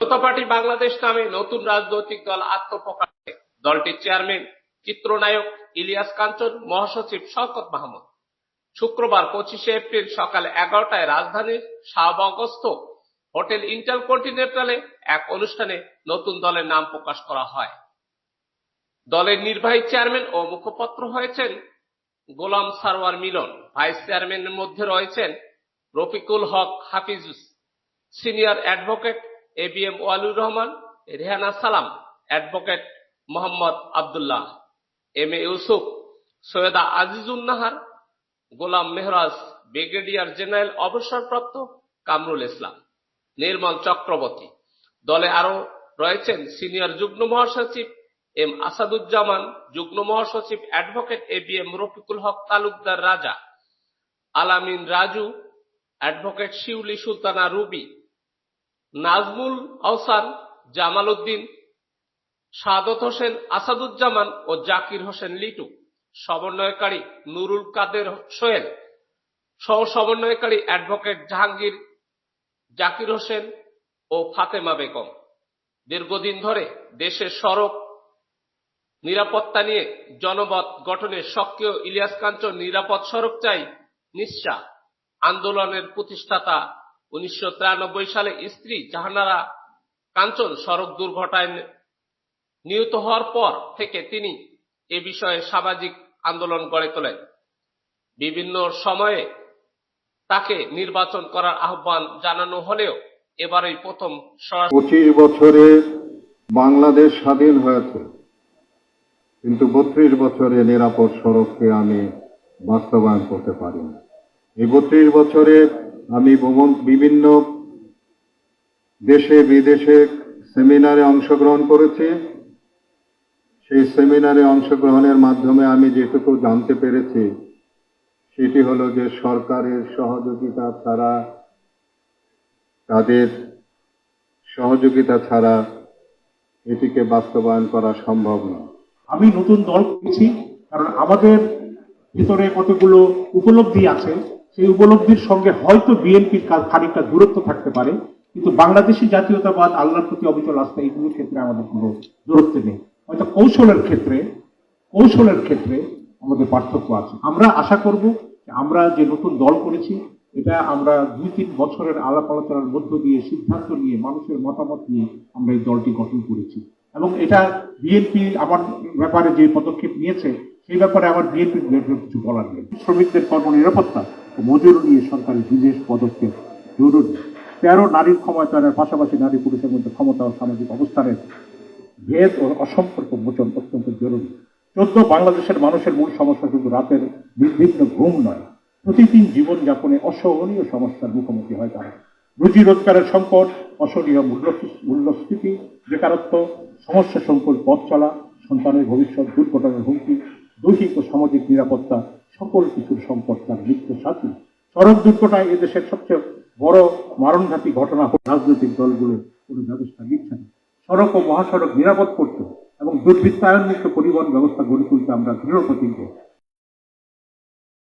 Party Bangladesh নামে নতুন রাজনৈতিক দল আত্মপ্রকাশে দলটির চেয়ারম্যান, চিত্রনায়ক ইলিয়াস কাঞ্চন, মহাসচিব শওকত মাহমুদ। শুক্রবার পঁচিশে এপ্রিল সকাল এগারোটায় রাজধানীর শাহবাগস্থ হোটেল ইন্টার ইন্টারকন্টিনেন্টালে এক অনুষ্ঠানে নতুন দলের নাম প্রকাশ করা হয়। দলের নির্বাহী চেয়ারম্যান ও মুখপত্র হয়েছেন গোলাম সারওয়ার মিলন। ভাইস চেয়ারম্যানের মধ্যে রয়েছেন Rafiqul Haque Hafiz senior advocate A B M Waliur Rahman, Rehana Salam, advocate Mohammad Abdullah, M A Yusuf, Syeda Azizun Nahar, Golam Mehraj, brigadier general অবসরপ্রাপ্ত কামরুল ইসলাম, নির্মল চক্রবর্তী। দলে আরও রয়েছেন সিনিয়র যুগ্ম মহাসচিব এম আসাদুজ্জামান, যুগ্ম মহাসচিব advocate A B M Rafiqul Haque Talukdar Raja, Alamin Raju, advocate Shiuli Sultana Ruby Nazmul Ahsan Jamal Uddin Sadat Hossain Asaduzzaman ও জাকির হোসেন লিটু। সমন্বয়কারী নুরুল কাদের সোহেল। সহ সমন্বয়কারী অ্যাডভোকেট জাহাঙ্গীর জাকির হোসেন ও ফাতেমা বেগম। দীর্ঘদিন ধরে দেশের সড়ক নিরাপত্তা নিয়ে জনমত গঠনে সক্রিয় ইলিয়াস কাঞ্চন নিরাপদ সড়ক চাই নিঃশা আন্দোলনের প্রতিষ্ঠাতা উনিশশো তিরানব্বই সালে স্ত্রী জাহানারা কাঞ্চন সড়ক দুর্ঘটনায় নিহত হওয়ার পর থেকে তিনি এ বিষয়ে সামাজিক আন্দোলন গড়ে তোলেন। বিভিন্ন সময়ে তাকে নির্বাচন করার আহ্বান জানানো হলেও এবারই প্রথম পঁচিশ বছরে বাংলাদেশ স্বাধীন হয়েছে। কিন্তু বত্রিশ বছরে নিরাপদ সড়ককে আমি বাস্তবায়ন করতে পারিনি। এই বত্রিশ বছরে আমি বিভিন্ন দেশে বিদেশে সেমিনারে অংশগ্রহণ করেছি। সেই সেমিনারে অংশগ্রহণের মাধ্যমে আমি যেটুকু জানতে পেরেছি, সেটি হলো যে সরকারের সহযোগিতা ছাড়া, তাদের সহযোগিতা ছাড়া এটিকে বাস্তবায়ন করা সম্ভব নয়। আমি নতুন দল করেছি কারণ আমাদের ভিতরে কতগুলো উপলব্ধি আছে সেই উপলব্ধির সঙ্গে হয়তো বিএনপির খানিকটা দূরত্ব থাকতে পারে, কিন্তু বাংলাদেশি জাতীয়তাবাদ আল্লাহর প্রতি অবিচল আস্থা এইগুলোর ক্ষেত্রে আমাদের কোনো দূরত্ব নেই। হয়তো কৌশলের ক্ষেত্রে কৌশলের ক্ষেত্রে আমাদের পার্থক্য আছে। আমরা আশা করব আমরা যে নতুন দল করেছি, এটা আমরা দুই তিন বছরের আলাপ আলোচনার মধ্য দিয়ে সিদ্ধান্ত নিয়ে, মানুষের মতামত নিয়ে আমরা এই দলটি গঠন করেছি। এবং এটা বিএনপি আমার ব্যাপারে যে পদক্ষেপ নিয়েছে, সেই ব্যাপারে আমার বিএনপির কিছু বলার নেই। শ্রমিকদের কর্মনিরাপত্তা মজুরি নিয়ে সরকারের বিশেষ পদক্ষেপ। জরুরি। তেরো নারীর ক্ষমতায়নের পাশাপাশি নারী পুরুষের মধ্যে ক্ষমতা ও সামাজিক অবস্থানের ভেদ ও অসম্পর্ক মোচন অত্যন্ত জরুরি। চোদ্দ, বাংলাদেশের মানুষের মূল সমস্যা শুধু রাতের নির্বিঘ্ন ঘুম নয়, প্রতিদিন জীবনযাপনে অসহনীয় সমস্যার মুখোমুখি হয় তারা রুজি রোজগারের সংকট, অসহনীয় মূল্য মূল্যস্ফীতি, বেকারত্ব, সমস্যা সংকুল পথ চলা, সন্তানের ভবিষ্যৎ, দুর্ঘটনার হুমকি, দৈহিক ও সামাজিক নিরাপত্তা সকল কিছুর সম্পদ তার নিত্য সাথী। সড়ক দুর্ঘটনায় এদেশের সবচেয়ে বড় মারণঘাতী ঘটনা রাজনৈতিক দলগুলো কোনো ব্যবস্থা নিচ্ছে না। সড়ক ও মহাসড়ক নিরাপদ করতে এবং দুর্বৃত্তায়নমুক্ত পরিবহন ব্যবস্থা গড়ে তুলতে আমরা দৃঢ় প্রতিজ্ঞ।